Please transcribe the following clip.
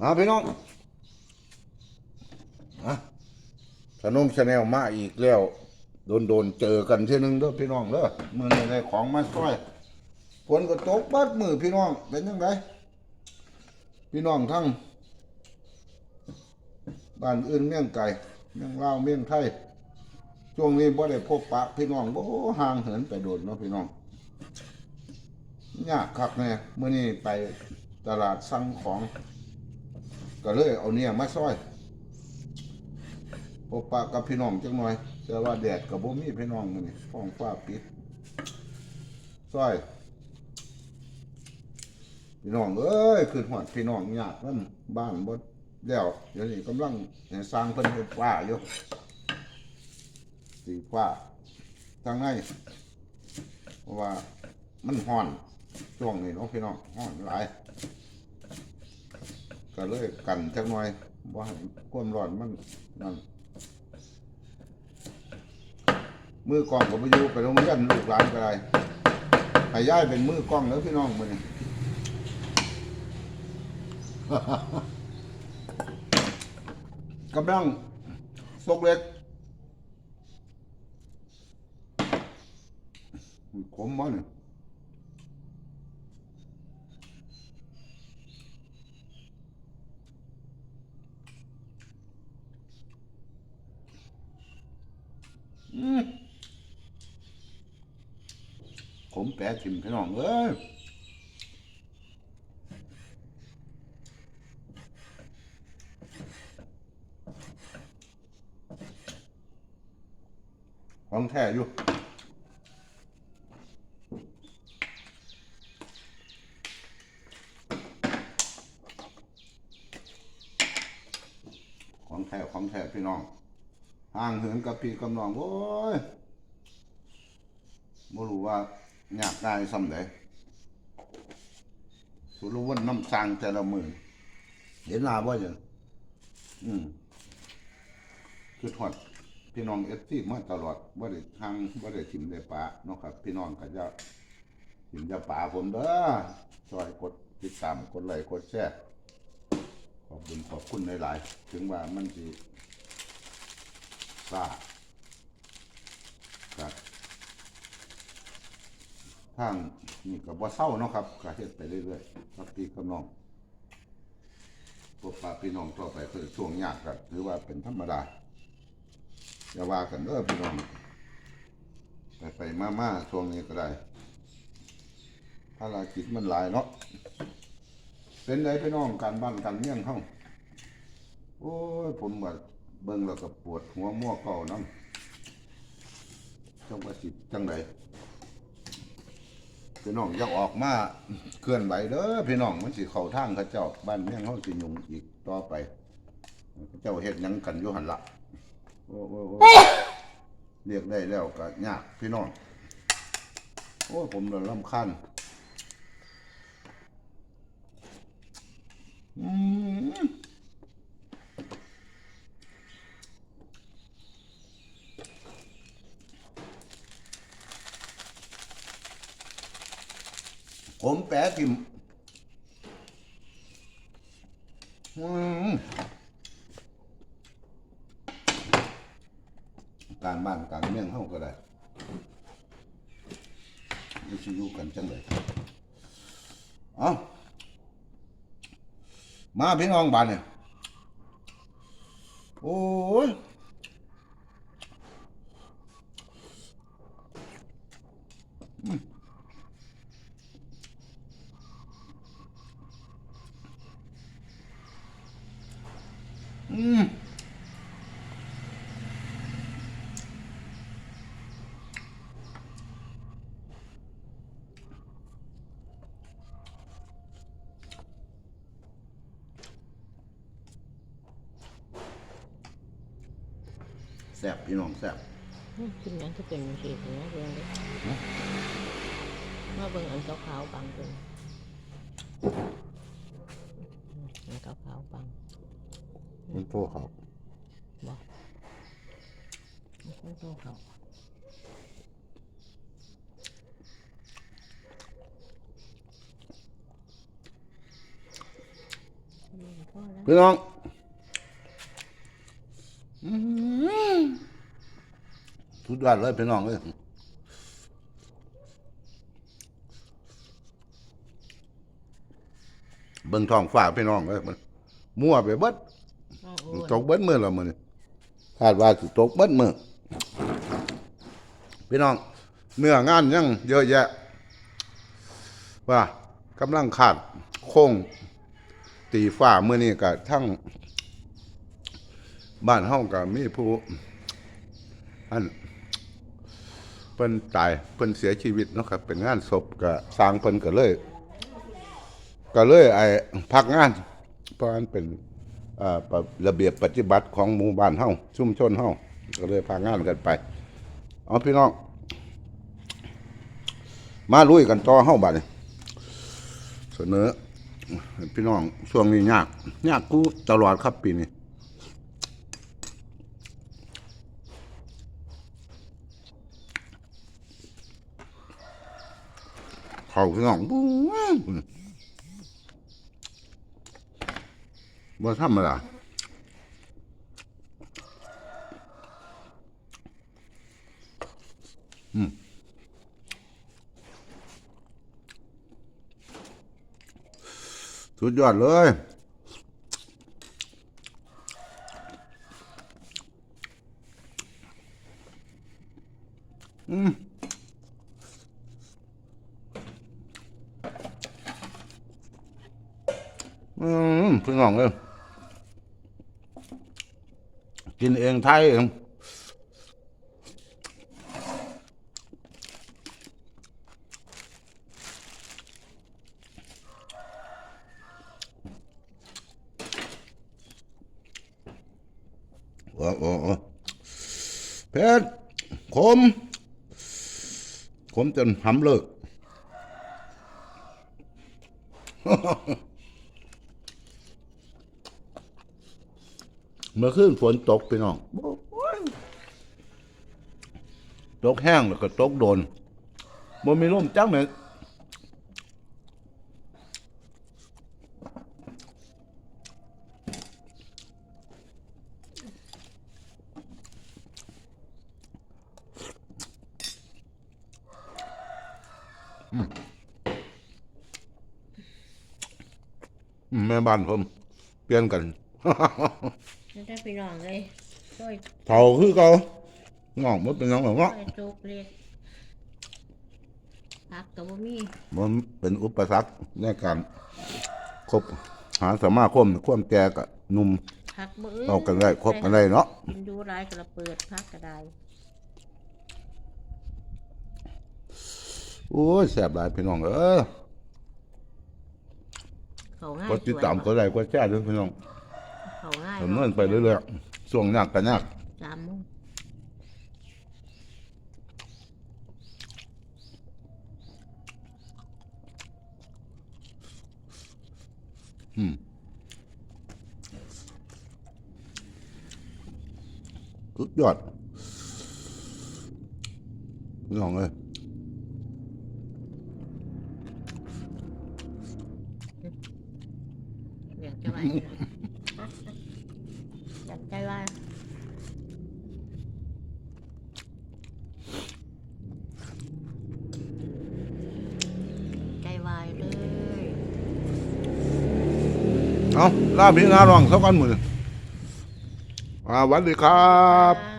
เอาพี่น้องอะขนมชาแนลมาอีกแล้ว โดนโดนเจอกันเท่นึงเด้อพี่น้องเด้อมือนี้ได้ของมาช่วยฝนก็ตกบัดมือพี่น้องเป็นยังไงพี่น้องทั้งบ้านอื่นเมี่ยงไก่เมี่ยงลาวเมี่ยงไทยช่วงนี้บ่ได้พบปะ พี่น้องบ่ห่างเหินไปโดนเนาะพี่น้องยากคักแน่เมื่อนี้ไปตลาดสั่งของ ก็เลยเอาเนี่ยมาซอยพบปะกับพี่น้องจังหน่อย แต่ว่าแดดกับบ่มีพี่น้องมื้อนี้ท้องฟ้าปิดซอย พี่น้องเอ้ยคือหอดพี่น้องญาติมันบ้านบ่แล้วเดี๋ยวนี้กำลังสร้างเพิ่นเฮ็ดฟ้าอยู่สีฟ้าทางในเพราะว่ามันฮ้อนช่วงนี้เนาะพี่น้องฮ้อนหลาย ก็เลยกันจักหน่อยว่าความร้อนมันนั่นมือกล้องก็ไปอยู่ไปโรงเรียนลูกหลานก็ได้ให้ย้ายเป็นมือกล้องแล้วพี่น้องมือนี้กำลังซกเล็กขมมันย อืมผมแปะทิมพี่น้องเอ้ยของแท้อยู่ของแท้ของแท้พี่น้องห่างเหินกับพี่กำนองโอ้ยบ่รู้ว่า ยากได้ซ้ำใดสุรวันน้ำสางแต่ละมือเห็นลาบ่ยังอืมคือทอดพี่น้องเอฟซีมาตลอดบ่ได้ทางบ่ได้ทิมได้ปะเนาะครับ พี่น้องก็จะทิมจะปลาผมเด้อช่วยกดติดตามกดไลค์กดแชร์ขอบคุณขอบคุณหลายๆถึงว่ามันสิซ่าครับ ทางนี่ก็บ่เศร้าเนาะครับก็เฮ็ดไปเรื่อยๆครับพี่กับน้องพวกป้าพี่น้องต่อไปคือช่วงยากก็ถือว่าเป็นธรรมดาอย่าว่ากันเด้อพี่น้องไปไปมามาช่วงนี้ก็ได้ภารกิจมันหลายเนาะเป็นไดพี่น้องการบ้านการเมืองเฮาโอ้ยผมว่าเบิ่งแล้วก็ปวดหัวมั่วเก่าน้ำจังว่าสิจังได พี่น้องอย่าออกมาเคลื่อนไหวเด้อพี่น้องมันสิเข้าทางเขาเจ้าบ้านเมืองเฮาสิยุ่งอีกต่อไปเขาเจ้าเฮ็ดหยังกันอยู่หันละโอ้โอ้โอ้เรียกได้แล้วก็ยากพี่น้องโอ้ยผมเลยรำคาญอืม ผมแปะกิมการบ้านการเมืองเข้าก็ได้ไม่ชิวกันจังเลยเอามาพี่น้องบ้านเนี่ย โอ้ย อืมแซ่บพี่น้องแซ่บกินนั้นก็เป็นสีเนี้ยเบิ่งดิมาเบิ่งอันขาวๆบางเบิ่งอันขาวๆบาง มันโตเขาบอกมันโตเขาพอแล้วพี่น้องอื้อหือสุดยอดเลยพี่น้องเลยเบิ่งท้องฟ้าพี่น้องเลยมันมั่วไปเบิด น้องอ้วนตกเบิดมือและมือนี้คาดว่าสิตกเบิดมือพี่น้องเนื้องานยังเยอะแยะ ว่ากำลังขาดโค้งตีฟ้ามือนี้กับทั้งบ้านเฮาก็มีผู้อันเพิ่นตายเพิ่นเสียชีวิตเนาะครับ เป็นงานศพก็สร้างเพิ่นก็เลย ก็เลยไอ้พักงาน เพราะอันเป็น ระเบียบปฏิบัติของหมู่บ้านเฮาชุมชนเฮาก็เลยพักงานกันไป เอาพี่น้อง มาลุยกันต่อเฮาบัดนี้เสนอ พี่น้องช่วงนี้ยาก ยากกูตลอดครับปีนี้เขาพี่น้อง บ่ธรรมดาอืมสุดยอดเลยอืมอืมพี่น้องเลย กินเองไทยเองโอ้โอ้เผ็ดขมขมจนหำเลิก เมื่อคืนฝนตกพี่น้องตกแห้งแล้วก็ตกโดนบ่มีลมจังเลยอืมอืมแม่บ้านผม เปลี่ยนกัน นี่ได้พี่น้องเลยช่วยเผาคือเขางอกมันเป็นหยังหรอช่เนาะวยจุกเล็กพักกับบ่มีมันเป็นอุปสรรคในการคบหาสมาคมความแก่กับหนุ่มพักมื้อเอากันได้คบกันได้เนาะกินดูร้ายกระเปิดพักกระไดโอ้ยแสบหลายพี่น้องเออเขาง่ายกดติดตามก็ได้กดแชร์ด้วยพี่น้อง เขาง่ายดำเนินไปเรื่อยๆช่วงยากกันยากจามมึงอืมสุดยอดพี่น้องเอ้ยอยากจะไหวอยากใจไหวใจวายเลย เอาลาพี่นาร้องสักวันมืออ่าสวัสดีครับ